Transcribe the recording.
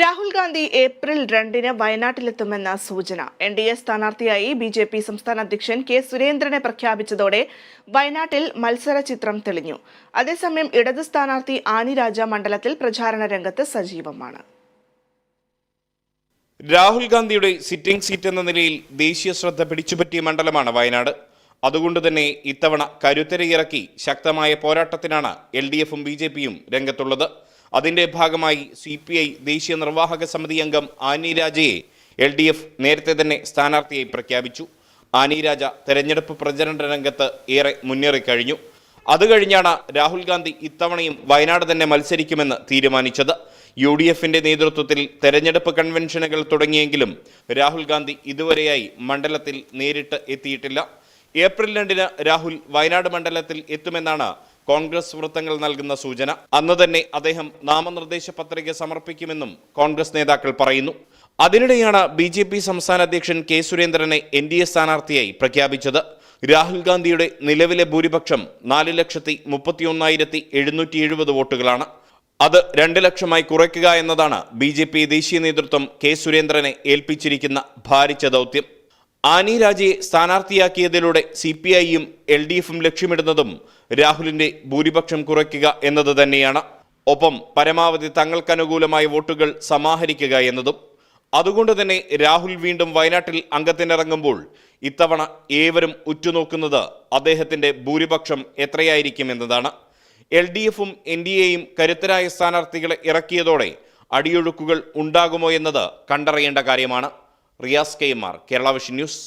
Rahul Gandhi April രണ്ടിന് വയനാട്ടിലെത്തുമെന്ന സൂചന. എൻ ഡി എ സ്ഥാനാർത്ഥിയായി ബി ജെ പി സംസ്ഥാന അധ്യക്ഷൻ കെ സുരേന്ദ്രനെ പ്രഖ്യാപിച്ചതോടെ വയനാട്ടിൽ മത്സര ചിത്രം തെളിഞ്ഞു. അതേസമയം ഇടത് സ്ഥാനാർത്ഥി ആനിരാജ മണ്ഡലത്തിൽ പ്രചാരണ രംഗത്ത് സജീവമാണ്. രാഹുൽ ഗാന്ധിയുടെ സിറ്റിംഗ് സീറ്റ് എന്ന നിലയിൽ ദേശീയ ശ്രദ്ധ പിടിച്ചുപറ്റിയ മണ്ഡലമാണ് വയനാട്. അതുകൊണ്ട് തന്നെ ഇത്തവണ കരുത്തരയിറക്കി ശക്തമായ പോരാട്ടത്തിനാണ് എൽ ഡി എഫും ബി ജെ പിയും രംഗത്തുള്ളത്. അതിന്റെ ഭാഗമായി സി പി ഐ ദേശീയ നിർവാഹക സമിതി അംഗം ആനി രാജയെ എൽ ഡി എഫ് നേരത്തെ തന്നെ സ്ഥാനാർത്ഥിയായി പ്രഖ്യാപിച്ചു. ആനി രാജ തെരഞ്ഞെടുപ്പ് പ്രചരണ രംഗത്ത് ഏറെ മുന്നേറിക്കഴിഞ്ഞു അത് കഴിഞ്ഞാണ് രാഹുൽ ഗാന്ധി ഇത്തവണയും വയനാട് തന്നെ മത്സരിക്കുമെന്ന് തീരുമാനിച്ചത്. യു ഡി എഫിന്റെ നേതൃത്വത്തിൽ തെരഞ്ഞെടുപ്പ് കൺവെൻഷനുകൾ തുടങ്ങിയെങ്കിലും രാഹുൽ ഗാന്ധി ഇതുവരെയായി മണ്ഡലത്തിൽ നേരിട്ട് എത്തിയിട്ടില്ല. ഏപ്രിൽ രണ്ടിന് രാഹുൽ വയനാട് മണ്ഡലത്തിൽ എത്തുമെന്നാണ് കോൺഗ്രസ് വൃത്തങ്ങൾ നൽകുന്ന സൂചന. അന്ന് തന്നെ അദ്ദേഹം നാമനിർദ്ദേശ പത്രിക സമർപ്പിക്കുമെന്നും കോൺഗ്രസ് നേതാക്കൾ പറയുന്നു. അതിനിടെയാണ് ബി ജെ പി സംസ്ഥാന അധ്യക്ഷൻ കെ സുരേന്ദ്രനെ എൻ ഡി എ സ്ഥാനാർത്ഥിയായി പ്രഖ്യാപിച്ചത്. രാഹുൽ ഗാന്ധിയുടെ നിലവിലെ ഭൂരിപക്ഷം നാല് ലക്ഷത്തി മുപ്പത്തിയൊന്നായിരത്തി എഴുന്നൂറ്റി എഴുപത് വോട്ടുകളാണ്. അത് രണ്ട് ലക്ഷമായി കുറയ്ക്കുക എന്നതാണ് ബി ജെ പി ദേശീയ നേതൃത്വം കെ സുരേന്ദ്രനെ ഏൽപ്പിച്ചിരിക്കുന്ന ഭാരിച്ച ദൗത്യം. ആനി രാജയെ സ്ഥാനാർത്ഥിയാക്കിയതിലൂടെ സി പി ഐയും എൽ ഡി എഫും ലക്ഷ്യമിടുന്നതും രാഹുലിന്റെ ഭൂരിപക്ഷം കുറയ്ക്കുക എന്നത് തന്നെയാണ്. ഒപ്പം പരമാവധി തങ്ങൾക്കനുകൂലമായ വോട്ടുകൾ സമാഹരിക്കുക എന്നതും അതുകൊണ്ട് തന്നെ രാഹുൽ വീണ്ടും വയനാട്ടിൽ അംഗത്തിനിറങ്ങുമ്പോൾ ഇത്തവണ ഏവരും ഉറ്റുനോക്കുന്നത് അദ്ദേഹത്തിന്റെ ഭൂരിപക്ഷം എത്രയായിരിക്കും എന്നതാണ്. എൽ ഡി എഫും എൻ ഡി എയും കരുത്തരായ സ്ഥാനാർത്ഥികളെ ഇറക്കിയതോടെ അടിയൊഴുക്കുകൾ ഉണ്ടാകുമോ എന്നത് കണ്ടറിയേണ്ട കാര്യമാണ്. Riyas K M R Kerala vision news.